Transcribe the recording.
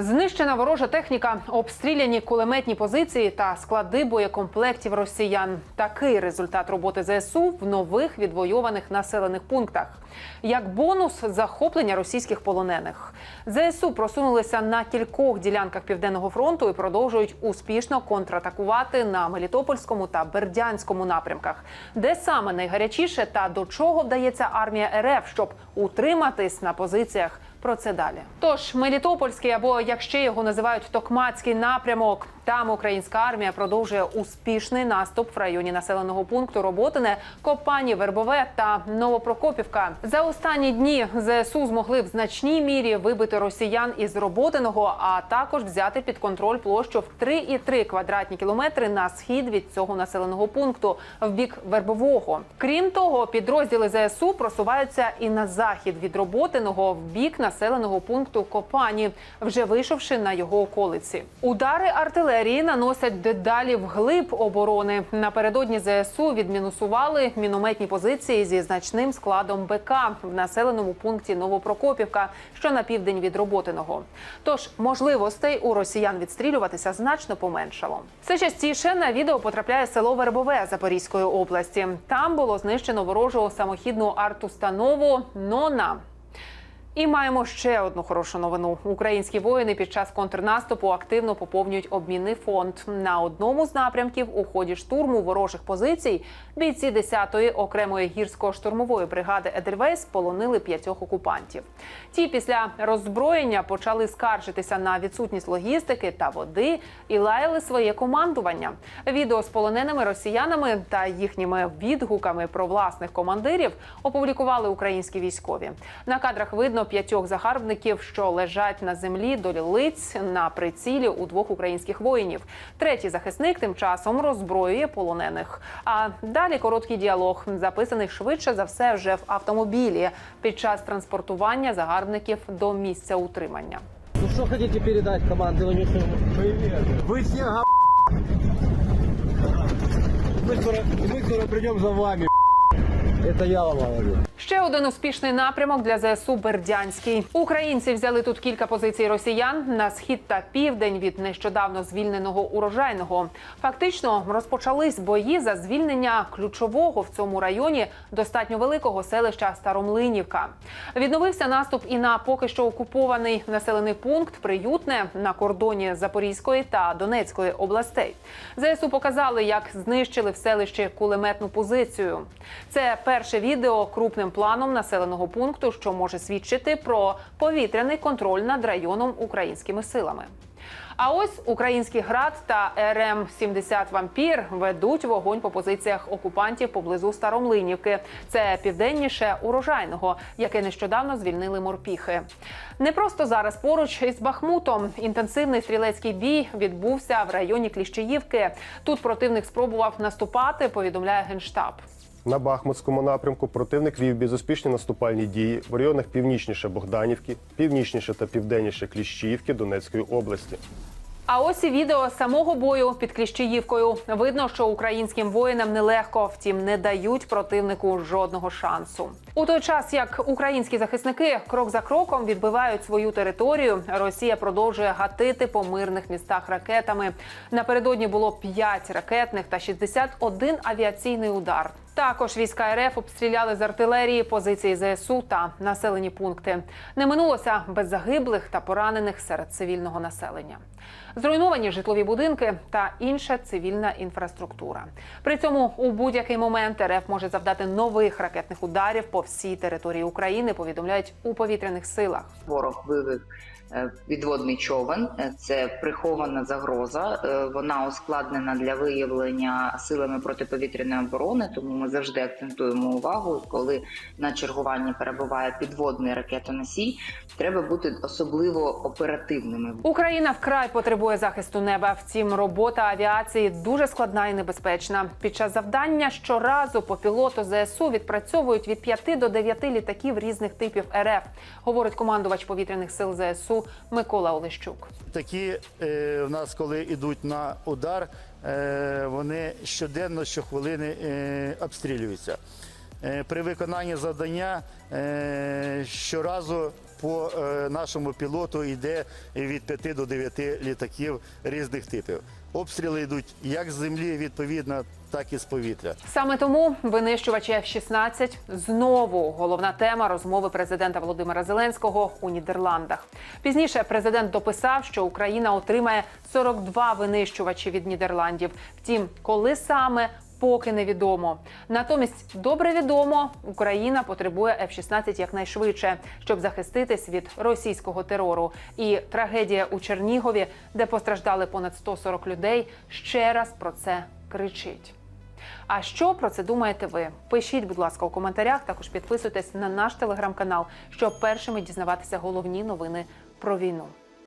Знищена ворожа техніка, обстріляні кулеметні позиції та склади боєкомплектів росіян. Такий результат роботи ЗСУ в нових відвойованих населених пунктах. Як бонус захоплення російських полонених. ЗСУ просунулися на кількох ділянках південного фронту і продовжують успішно контратакувати на Мелітопольському та Бердянському напрямках, де саме найгарячіше та до чого вдається армія РФ, щоб утриматись на позиціях. Про це далі. Тож Мелітопольський, або як ще його називають Токмацький напрямок. Там українська армія продовжує успішний наступ в районі населеного пункту Роботине, Копані, Вербове та Новопрокопівка. За останні дні ЗСУ змогли в значній мірі вибити росіян із Роботиного, а також взяти під контроль площу в 3,3 квадратні кілометри на схід від цього населеного пункту в бік Вербового. Крім того, підрозділи ЗСУ просуваються і на захід від Роботиного в бік населеного пункту Копані, вже вийшовши на його околиці. Удари артилерії наносять дедалі вглиб оборони. Напередодні ЗСУ відмінусували мінометні позиції зі значним складом БК в населеному пункті Новопрокопівка, що на південь від Роботиного. Тож можливостей у росіян відстрілюватися значно поменшало. Все частіше на відео потрапляє село Вербове Запорізької області. Там було знищено ворожу самохідну артустанову Нона. І маємо ще одну хорошу новину. Українські воїни під час контрнаступу активно поповнюють обмінний фонд. На одному з напрямків у ході штурму ворожих позицій бійці 10-ї окремої гірсько-штурмової бригади Едельвейс полонили п'ятьох окупантів. Ті після роззброєння почали скаржитися на відсутність логістики та води і лаяли своє командування. Відео з полоненими росіянами та їхніми відгуками про власних командирів опублікували українські військові. На кадрах видно п'ятьох загарбників, що лежать на землі до лиць на прицілі у двох українських воїнів. Третій захисник тим часом роззброює полонених. А далі короткий діалог, записаний швидше за все вже в автомобілі під час транспортування загарбників до місця утримання. Ну что хотите передать командованию своему? Привет. Вы все га... Мы скоро, мы скоро придем за вами. Это я вам говорю. Ще один успішний напрямок для ЗСУ Бердянський. Українці взяли тут кілька позицій росіян на схід та південь від нещодавно звільненого урожайного. Фактично розпочались бої за звільнення ключового в цьому районі достатньо великого селища Старомлинівка. Відновився наступ і на поки що окупований населений пункт Приютне на кордоні Запорізької та Донецької областей. ЗСУ показали, як знищили в селищі кулеметну позицію. Це перше відео крупним планом населеного пункту, що може свідчити про повітряний контроль над районом українськими силами. А ось український град та РМ 70 вампір ведуть вогонь по позиціях окупантів поблизу Старомлинівки. Це південніше урожайного, яке нещодавно звільнили морпіхи. Не просто зараз поруч із Бахмутом. Інтенсивний стрілецький бій відбувся в районі Кліщеївки. Тут противник спробував наступати. Повідомляє генштаб. На Бахмутському напрямку противник вів безуспішні наступальні дії в районах північніше Богданівки, північніше та південніше Кліщіївки Донецької області. А ось і відео самого бою під Кліщеївкою. Видно, що українським воїнам нелегко, втім не дають противнику жодного шансу. У той час, як українські захисники крок за кроком відбивають свою територію, Росія продовжує гатити по мирних містах ракетами. Напередодні було 5 ракетних та 61 авіаційний удар. Також війська РФ обстріляли з артилерії позиції ЗСУ та населені пункти. Не минулося без загиблих та поранених серед цивільного населення. Зруйновані житлові будинки та інша цивільна інфраструктура. При цьому у будь-який момент РФ може завдати нових ракетних ударів по всій території України. Повідомляють у повітряних силах. Ворог вивів е, підводний човен. Е, Це прихована загроза. Е, Вона ускладнена для виявлення силами протиповітряної оборони. Тому ми завжди акцентуємо увагу, коли на чергуванні перебуває підводний ракетоносій. Треба бути особливо оперативними. Україна вкрай потребує захисту неба. Втім, робота авіації дуже складна і небезпечна. Під час завдання щоразу по пілоту ЗСУ відпрацьовують від 5 до 9 літаків різних типів РФ, говорить командувач повітряних сил ЗСУ Микола Олещук. Такі е, в нас, коли йдуть на удар, вони щоденно, щохвилини е, обстрілюються. Е, при виконанні завдання е, щоразу по е, нашому пілоту йде від 5 до 9 літаків різних типів. Обстріли йдуть як з землі, відповідно, так і з повітря. Саме тому винищувачі F-16 знову головна тема розмови президента Володимира Зеленського у Нідерландах. Пізніше президент дописав, що Україна отримає 42 винищувачі від Нідерландів. Втім, коли саме поки невідомо. Натомість добре відомо, Україна потребує F-16 якнайшвидше, щоб захиститись від російського терору. І трагедія у Чернігові, де постраждали понад 140 людей, ще раз про це кричить. А що про це думаєте ви? Пишіть, будь ласка, у коментарях. Також підписуйтесь на наш телеграм-канал, щоб першими дізнаватися головні новини про війну.